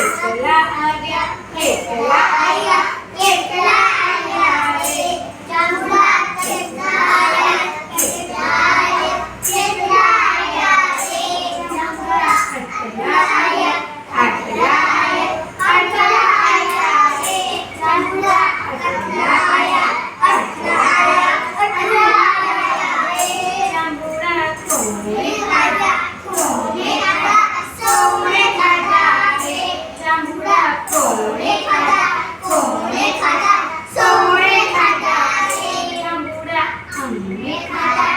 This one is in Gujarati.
ફેસલા આવ્યા ફેસલા આવ્યા. 新